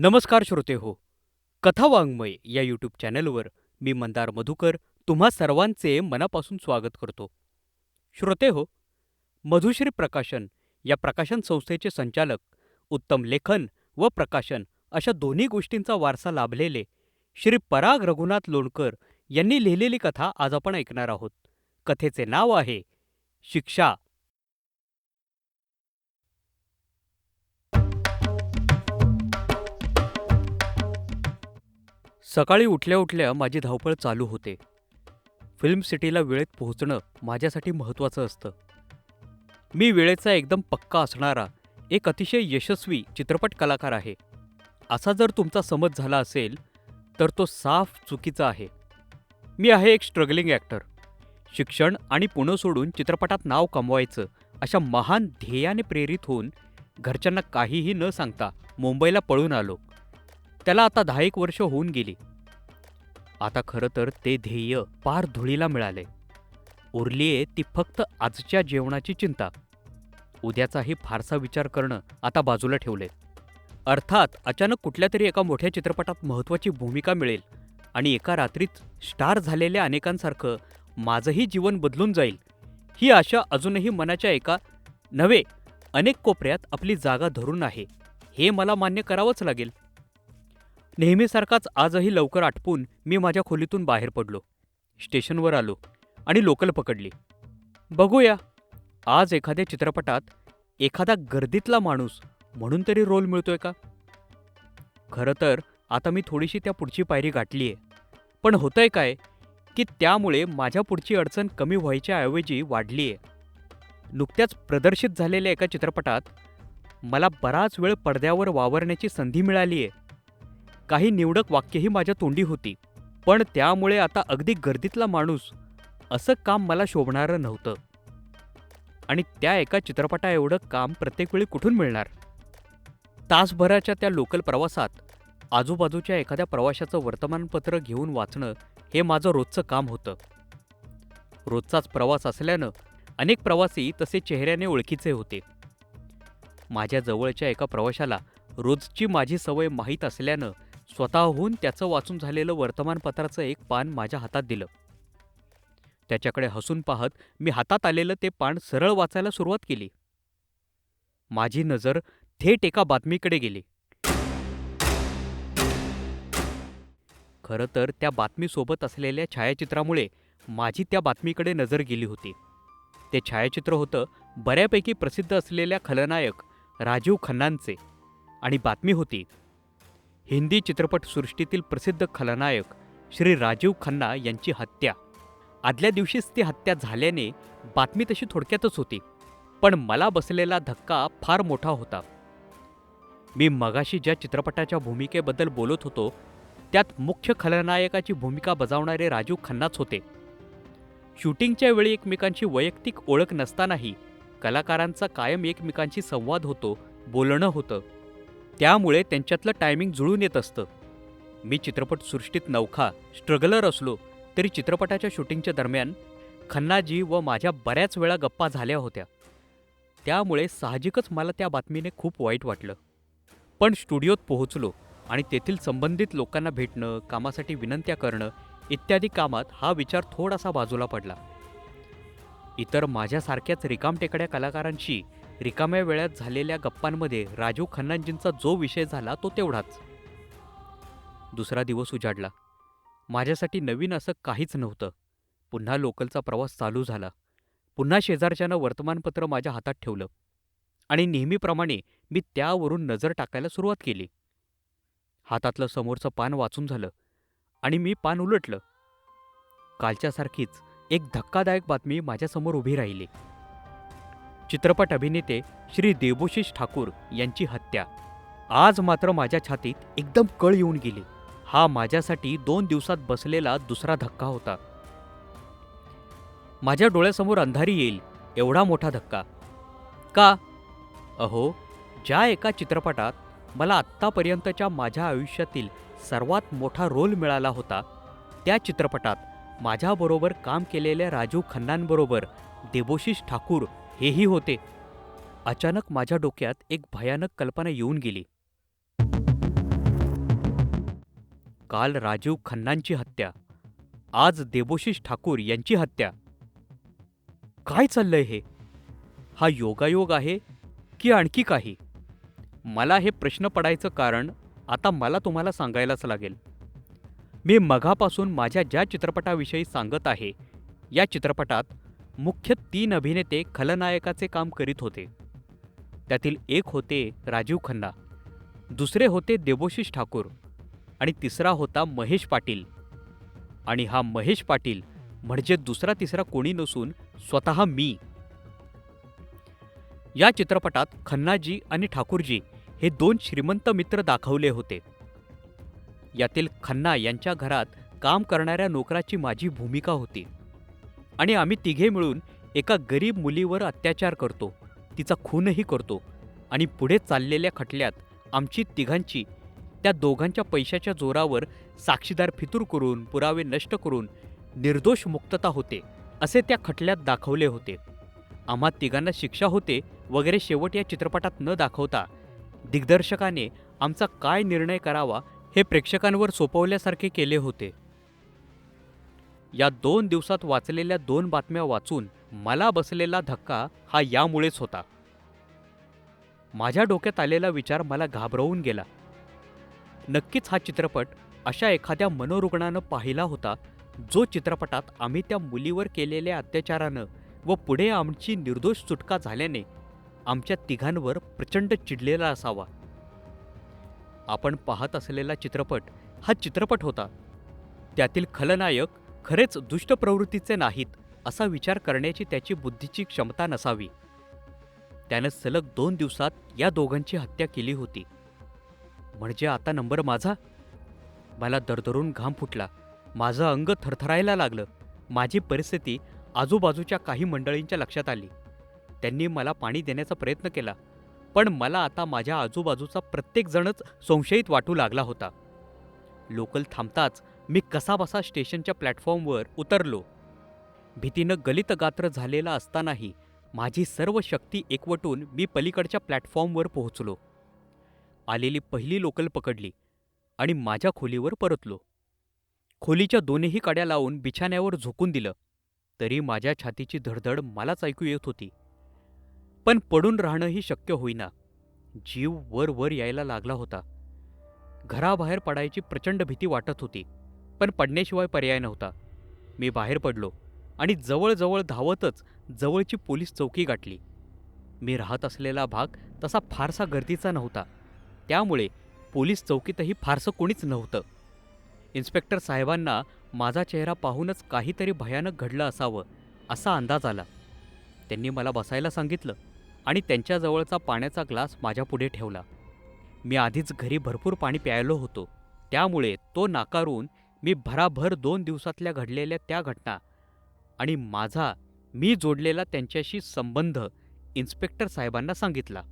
नमस्कार श्रोते हो. कथा वाङ्मय या यूट्यूब चॅनलवर मी मंदार मधुकर तुम्हा सर्वांचे मनापासून स्वागत करतो. श्रोते हो मधुश्री प्रकाशन या प्रकाशन संस्थेचे संचालक उत्तम लेखन व प्रकाशन अशा दोन्ही गोष्टींचा वारसा लाभलेले श्री पराग रघुनाथ लोणकर यांनी लिहिलेली कथा आज आपण ऐकणार आहोत. कथेचे नाव आहे शिक्षा. सकाळी उठल्या उठल्या माझी धावपळ चालू होते. फिल्म सिटीला वेळेत पोहोचणं माझ्यासाठी महत्त्वाचं असतं. मी वेळेचा एकदम पक्का असणारा एक अतिशय यशस्वी चित्रपट कलाकार आहे. असा जर तुमचा समज झाला असेल तर तो साफ चुकीचा आहे. मी आहे एक स्ट्रगलिंग ॲक्टर. शिक्षण आणि पुणं सोडून चित्रपटात नाव कमवायचं अशा महान ध्येयाने प्रेरित होऊन घरच्यांना काहीही न सांगता मुंबईला पळून आलो. त्याला आता दहा एक वर्ष होऊन गेली. आता खरं तर ते ध्येय पार धुळीला मिळाले. उरलीये ती फक्त आजच्या जेवणाची चिंता. उद्याचाही फारसा विचार करणं आता बाजूला ठेवले. अर्थात अचानक कुठल्या तरी एका मोठ्या चित्रपटात महत्त्वाची भूमिका मिळेल आणि एका रात्रीत स्टार झालेल्या अनेकांसारखं माझंही जीवन बदलून जाईल ही आशा अजूनही मनाच्या एका नव्हे अनेक कोपऱ्यात आपली जागा धरून आहे हे मला मान्य करावंच लागेल. नेहमीसारखाच आजही लवकर आटपून मी माझ्या खोलीतून बाहेर पडलो. स्टेशनवर आलो आणि लोकल पकडली. बघूया आज एखाद्या चित्रपटात एखादा गर्दीतला माणूस म्हणून तरी रोल मिळतोय का? खरं तर आता मी थोडीशी त्या पुढची पायरी गाठली आहे पण होतंय काय की त्यामुळे माझ्या पुढची अडचण कमी व्हायच्या ऐवजी वाढली आहे नुकत्याच प्रदर्शित झालेल्या एका चित्रपटात मला बराच वेळ पडद्यावर वावरण्याची संधी मिळाली आहे काही निवडक वाक्यही माझ्या तोंडी होती. पण त्यामुळे आता अगदी गर्दीतला माणूस असं काम मला शोभणारं नव्हतं. आणि त्या एका चित्रपटाएवढं काम प्रत्येक वेळी कुठून मिळणार? तासभराच्या त्या लोकल प्रवासात आजूबाजूच्या एखाद्या प्रवाशाचं वर्तमानपत्र घेऊन वाचणं हे माझं रोजचं काम होतं. रोजचाच प्रवास असल्यानं अनेक प्रवासी तसे चेहऱ्याने ओळखीचे होते. माझ्या जवळच्या एका प्रवाशाला रोजची माझी सवय माहीत असल्यानं स्वतःहून त्याचं वाचून झालेलं वर्तमानपत्राचं एक पान माझ्या हातात दिलं. त्याच्याकडे हसून पाहत मी हातात आलेलं ते पान सरळ वाचायला सुरुवात केली. माझी नजर थेट एका बातमीकडे गेली. खरं तर त्या बातमीसोबत असलेल्या छायाचित्रामुळे माझी त्या बातमीकडे नजर गेली होती. ते छायाचित्र होतं बऱ्यापैकी प्रसिद्ध असलेल्या खलनायक राजीव खन्नांचे आणि बातमी होती हिंदी चित्रपटसृष्टीतील प्रसिद्ध खलनायक श्री राजीव खन्ना यांची हत्या. आदल्या दिवशीच ती हत्या झाल्याने बातमी तशी थोडक्यातच होती पण मला बसलेला धक्का फार मोठा होता. मी मगाशी ज्या चित्रपटाच्या भूमिकेबद्दल बोलत होतो त्यात मुख्य खलनायकाची भूमिका बजावणारे राजीव खन्नाच होते. शूटिंगच्या वेळी एकमेकांची वैयक्तिक ओळख नसतानाही कलाकारांचा कायम एकमेकांशी संवाद होतो बोलणं होतं. त्यामुळे त्यांच्यातलं टायमिंग जुळून येत असतं. मी चित्रपटसृष्टीत नौखा स्ट्रगलर असलो तरी चित्रपटाच्या शूटिंगच्या दरम्यान खन्नाजी व माझ्या बऱ्याच वेळा गप्पा झाल्या होत्या. त्यामुळे साहजिकच मला त्या बातमीने खूप वाईट वाटलं. पण स्टुडिओत पोहोचलो आणि तेथील संबंधित लोकांना भेटणं कामासाठी विनंत्या करणं इत्यादी कामात हा विचार थोडासा बाजूला पडला. इतर माझ्यासारख्याच रिकामटेकड्या कलाकारांशी रिकाम्या वेळात झालेल्या गप्पांमध्ये राजीव खन्नांजींचा जो विषय झाला तो तेवढाच. दुसरा दिवस उजाडला. माझ्यासाठी नवीन असं काहीच नव्हतं. पुन्हा लोकलचा प्रवास चालू झाला. पुन्हा शेजारच्यानं वर्तमानपत्र माझ्या हातात ठेवलं. आणि नेहमीप्रमाणे मी त्यावरून नजर टाकायला सुरुवात केली. हातातलं समोरचं पान वाचून झालं. आणि मी पान उलटलं. कालच्यासारखीच एक धक्कादायक बातमी माझ्यासमोर उभी राहिली. चित्रपट अभिनेते श्री देवोशिष ठाकूर यांची हत्या. आज मात्र माझ्या छातीत एकदम कळ येऊन गेली. हा माझ्यासाठी दोन दिवसात बसलेला दुसरा धक्का होता. माझ्या डोळ्यासमोर अंधारी येईल एवढा मोठा धक्का. का? अहो ज्या एका चित्रपटात मला आत्तापर्यंतच्या माझ्या आयुष्यातील सर्वात मोठा रोल मिळाला होता त्या चित्रपटात माझ्याबरोबर काम केलेल्या राजू खन्नांबरोबर देबोशिष ठाकूर हेही होते. अचानक माझ्या डोक्यात एक भयानक कल्पना येऊन गेली. काल राजीव खन्नांची हत्या. आज देबोशिष ठाकूर यांची हत्या. काय चाललंय हे? हा योगायोग आहे की आणखी काही? मला हे प्रश्न पडायचं कारण आता मला तुम्हाला सांगायलाच लागेल. मी मघापासून माझ्या ज्या चित्रपटाविषयी सांगत आहे या चित्रपटात मुख्य तीन अभिनेते खलनायकाचे काम करीत होते. त्यातील एक होते राजीव खन्ना दुसरे होते देबोशिष ठाकूर आणि तिसरा होता महेश पाटील. आणि हा महेश पाटील म्हणजे दुसरा तिसरा कोणी नसून स्वतः मी. या चित्रपटात खन्नाजी आणि ठाकूरजी हे दोन श्रीमंत मित्र दाखवले होते. यातील खन्ना यांच्या घरात काम करणाऱ्या नोकराची माझी भूमिका होती. आणि आम्ही तिघे मिळून एका गरीब मुलीवर अत्याचार करतो. तिचा खूनही करतो. आणि पुढे चाललेल्या खटल्यात आमची तिघांची त्या दोघांच्या पैशाच्या जोरावर साक्षीदार फितूर करून पुरावे नष्ट करून निर्दोष मुक्तता होते असे त्या खटल्यात दाखवले होते. आम्हा तिघांना शिक्षा होते वगैरे शेवट या चित्रपटात न दाखवता दिग्दर्शकाने आमचा काय निर्णय करावा हे प्रेक्षकांवर सोपवल्यासारखे केले होते. या दोन दिवसात वाचलेल्या दोन बातम्या वाचून मला बसलेला धक्का हा यामुळेच होता. माझ्या डोक्यात आलेला विचार मला घाबरवून गेला. नक्कीच हा चित्रपट अशा एखाद्या मनोरुग्णानं पाहिला होता जो चित्रपटात आम्ही त्या मुलीवर केलेल्या अत्याचारानं व पुढे आमची निर्दोष सुटका झाल्याने आमच्या तिघांवर प्रचंड चिडलेला असावा. आपण पाहत असलेला चित्रपट हा चित्रपट होता. त्यातील खलनायक खरेच दुष्ट प्रवृत्तीचे नाहीत असा विचार करण्याची त्याची बुद्धीची क्षमता नसावी. त्यानं सलग दोन दिवसात या दोघांची हत्या केली होती. म्हणजे आता नंबर माझा? मला दरदरून घाम फुटला. माझं अंग थरथरायला लागलं. माझी परिस्थिती आजूबाजूच्या काही मंडळींच्या लक्षात आली. त्यांनी मला पाणी देण्याचा प्रयत्न केला पण मला आता माझ्या आजूबाजूचा प्रत्येकजणच संशयित वाटू लागला होता. लोकल थांबताच मी कसाबसा स्टेशनच्या प्लॅटफॉर्मवर उतरलो. भीतीनं गलित गात्र झालेला असतानाही माझी सर्व शक्ती एकवटून मी पलीकडच्या प्लॅटफॉर्मवर पोहोचलो. आलेली पहिली लोकल पकडली आणि माझ्या खोलीवर परतलो. खोलीच्या दोन्ही कड्या लावून बिछाण्यावर झोकून दिलं तरी माझ्या छातीची धडधड मलाच ऐकू येत होती. पण पडून राहणंही शक्य होईना. जीव वर वर यायला लागला होता. घराबाहेर पडायची प्रचंड भीती वाटत होती. पण पडण्याशिवाय पर्याय नव्हता. मी बाहेर पडलो आणि जवळजवळ धावतच जवळची पोलीस चौकी गाठली. मी राहत असलेला भाग तसा फारसा गर्दीचा नव्हता. त्यामुळे पोलीस चौकीतही फारसं कोणीच नव्हतं. इन्स्पेक्टर साहेबांना माझा चेहरा पाहूनच काहीतरी भयानक घडलं असावं असा अंदाज आला. त्यांनी मला बसायला सांगितलं आणि त्यांच्याजवळचा पाण्याचा ग्लास माझ्यापुढे ठेवला. मी आधीच घरी भरपूर पाणी प्यायलो होतो. त्यामुळे तो नाकारून मी भराभर दोन दिवसातल्या घडलेल्या त्या घटना आणि माझा मी जोडलेला त्यांच्याशी संबंध इन्स्पेक्टर साहेबांना सांगितला.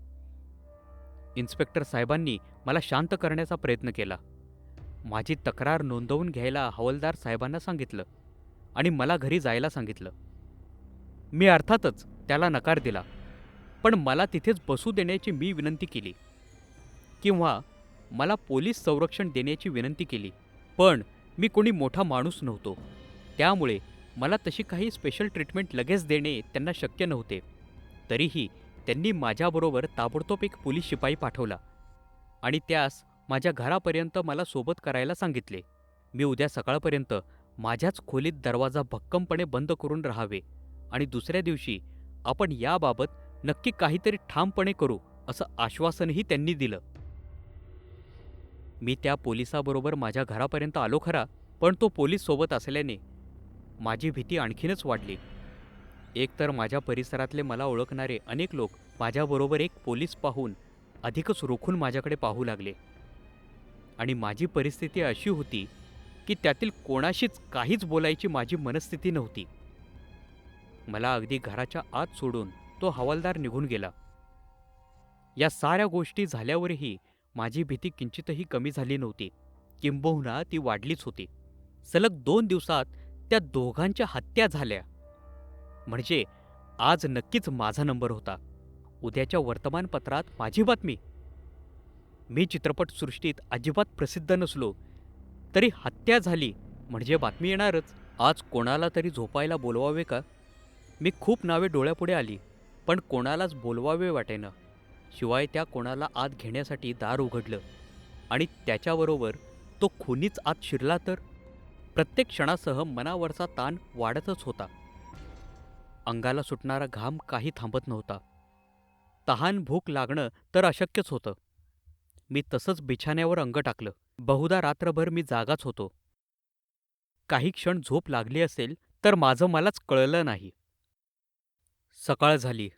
इन्स्पेक्टर साहेबांनी मला शांत करण्याचा प्रयत्न केला. माझी तक्रार नोंदवून घ्यायला हवालदार साहेबांना सांगितलं आणि मला घरी जायला सांगितलं. मी अर्थातच त्याला नकार दिला पण मला तिथेच बसू देण्याची मी विनंती केली किंवा मला पोलीस संरक्षण देण्याची विनंती केली. पण मी कोणी मोठा माणूस नव्हतो. त्यामुळे मला तशी काही स्पेशल ट्रीटमेंट लगेच देणे त्यांना शक्य नव्हते. तरीही त्यांनी माझ्याबरोबर ताबडतोब एक पोलीस शिपाई पाठवला आणि त्यास माझ्या घरापर्यंत मला सोबत करायला सांगितले. मी उद्या सकाळपर्यंत माझ्याच खोलीत दरवाजा भक्कमपणे बंद करून राहावे आणि दुसऱ्या दिवशी आपण याबाबत नक्की काहीतरी ठामपणे करू असं आश्वासनही त्यांनी दिलं. मी त्या पोलिसाबरोबर माझ्या घरापर्यंत आलो खरा पण तो पोलीस सोबत असल्याने माझी भीती आणखीनच वाढली. एकतर माझ्या परिसरातले मला ओळखणारे अनेक लोक माझ्याबरोबर एक पोलीस पाहून अधिकच रोखून माझ्याकडे पाहू लागले. आणि माझी परिस्थिती अशी होती की त्यातील कोणाशीच काहीच बोलायची माझी मनस्थिती नव्हती. मला अगदी घराच्या आत सोडून तो हवालदार निघून गेला. या साऱ्या गोष्टी झाल्यावरही माझी भीती किंचितही कमी झाली नव्हती. किंबहुना ती वाढलीच होती. सलग दोन दिवसात त्या दोघांच्या हत्या झाल्या. म्हणजे आज नक्कीच माझा नंबर होता. उद्याच्या वर्तमानपत्रात माझी बातमी. मी चित्रपटसृष्टीत अजिबात प्रसिद्ध नसलो तरी हत्या झाली म्हणजे बातमी येणारच. आज कोणाला तरी झोपायला बोलवावे का? मी खूप नावे डोळ्यापुढे आली पण कोणालाच बोलवावे वाटेना. शिवाय त्या कोणाला आत घेण्यासाठी दार उघडलं. आणि त्याच्याबरोबर तो खुनीच आत शिरला तर? प्रत्येक क्षणासह मनावरचा ताण वाढतच होता. अंगाला सुटणारा घाम काही थांबत नव्हता. तहान भूक लागणं तर अशक्यच होतं. मी तसंच बिछाण्यावर अंग टाकलं. बहुधा रात्रभर मी जागाच होतो. काही क्षण झोप लागली असेल तर माझं मलाच कळलं नाही. सकाळ झाली.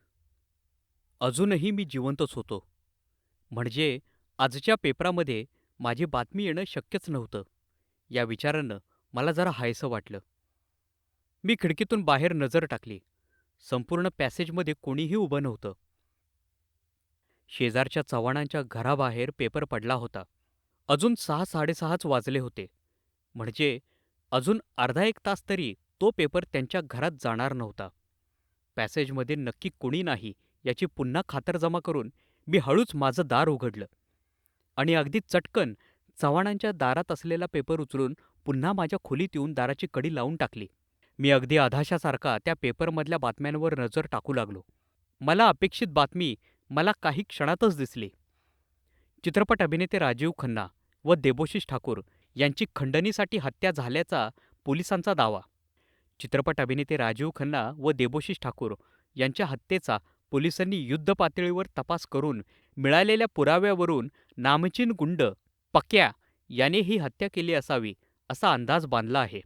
अजूनही मी जिवंतच होतो. म्हणजे आजच्या पेपरामध्ये माझी बातमी येणं शक्यच नव्हतं. या विचारानं मला जरा हायसं वाटलं. मी खिडकीतून बाहेर नजर टाकली. संपूर्ण पॅसेजमध्ये कोणीही उभं नव्हतं. शेजारच्या चव्हाणांच्या घराबाहेर पेपर पडला होता. अजून सहा साडेसहाच वाजले होते. म्हणजे अजून अर्धा एक तास तरी तो पेपर त्यांच्या घरात जाणार नव्हता. पॅसेजमध्ये नक्की कुणी नाही याची पुन्हा खातरजमा करून मी हळूच माझं दार उघडलं. आणि अगदी चटकन चव्हाणांच्या दारात असलेला पेपर उचलून पुन्हा माझ्या खोलीत येऊन दाराची कडी लावून टाकली. मी अगदी अधाशासारखा त्या पेपरमधल्या बातम्यांवर नजर टाकू लागलो. मला अपेक्षित बातमी मला काही क्षणातच दिसली. चित्रपट अभिनेते राजीव खन्ना व देबोशिष ठाकूर यांची खंडणीसाठी हत्या झाल्याचा पोलिसांचा दावा. चित्रपट अभिनेते राजीव खन्ना व देबोशिष ठाकूर यांच्या हत्येचा पोलिसांनी युद्ध पातळीवर तपास करून मिळालेल्या पुराव्यावरून नामचीन गुंड पक्या याने ही हत्या केली असावी असा अंदाज बांधला आहे.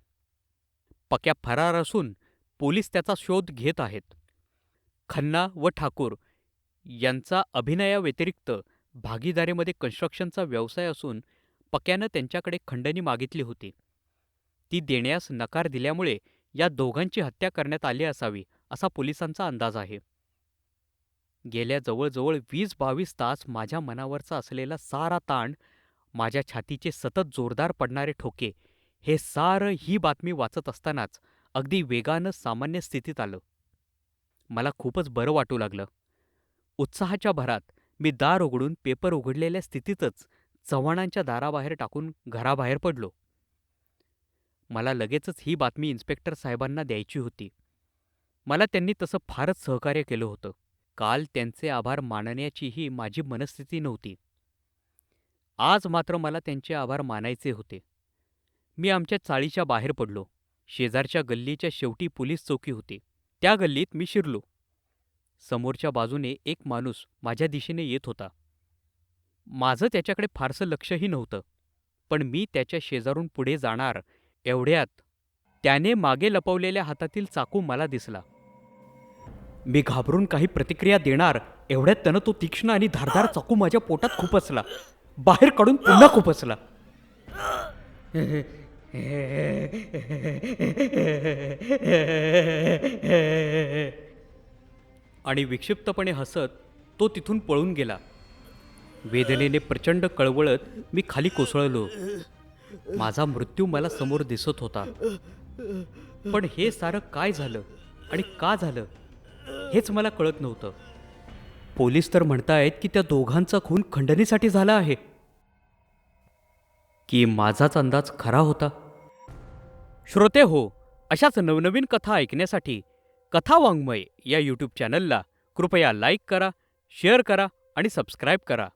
पक्या फरार असून पोलीस त्याचा शोध घेत आहेत. खन्ना व ठाकूर यांचा अभिनयाव्यतिरिक्त भागीदारीमध्ये कन्स्ट्रक्शनचा व्यवसाय असून पक्यानं त्यांच्याकडे खंडणी मागितली होती. ती देण्यास नकार दिल्यामुळे या दोघांची हत्या करण्यात आली असावी असा पोलिसांचा अंदाज आहे. गेल्या जवळजवळ वीस बावीस तास माझ्या मनावरचा असलेला सारा ताण माझ्या छातीचे सतत जोरदार पडणारे ठोके हे सारं ही बातमी वाचत असतानाच अगदी वेगानं सामान्य स्थितीत आलं. मला खूपच बरं वाटू लागलं. उत्साहाच्या भरात मी दार उघडून पेपर उघडलेल्या स्थितीतच चव्हाणांच्या दाराबाहेर टाकून घराबाहेर पडलो. मला लगेचच ही बातमी इन्स्पेक्टर साहेबांना द्यायची होती. मला त्यांनी तसं फारच सहकार्य केलं होतं. काल त्यांचे आभार मानण्याचीही माझी मनस्थिती नव्हती. आज मात्र मला त्यांचे आभार मानायचे होते. मी आमच्या चाळीच्या बाहेर पडलो. शेजारच्या गल्लीच्या शेवटी पोलीस चौकी होती. त्या गल्लीत मी शिरलो. समोरच्या बाजूने एक माणूस माझ्या दिशेने येत होता. माझं त्याच्याकडे फारसं लक्षही नव्हतं. पण मी त्याच्या शेजारून पुढे जाणार एवढ्यात त्याने मागे लपवलेल्या हातातील चाकू मला दिसला. मी घाबरून काही प्रतिक्रिया देणार एवढ्यात त्यानं तो तीक्ष्ण आणि धारदार चाकू माझ्या पोटात खुपसला बाहेर काढून पुन्हा खुपसला आणि विक्षिप्तपणे हसत तो तिथून पळून गेला. वेदनेने प्रचंड कळवळत मी खाली कोसळलो. माझा मृत्यू मला समोर दिसत होता. पण हे सारं काय झालं आणि का झालं? हेच मला कळत नव्हतं. पोलीस तर म्हणतायत की त्या दोघांचा खून खंडणीसाठी झाला आहे. की माझाच अंदाज खरा होता? श्रोते हो अशाच नवनवीन कथा ऐकण्यासाठी कथा वाङ्मय या यूट्यूब चॅनलला कृपया लाईक करा शेअर करा आणि सबस्क्राईब करा.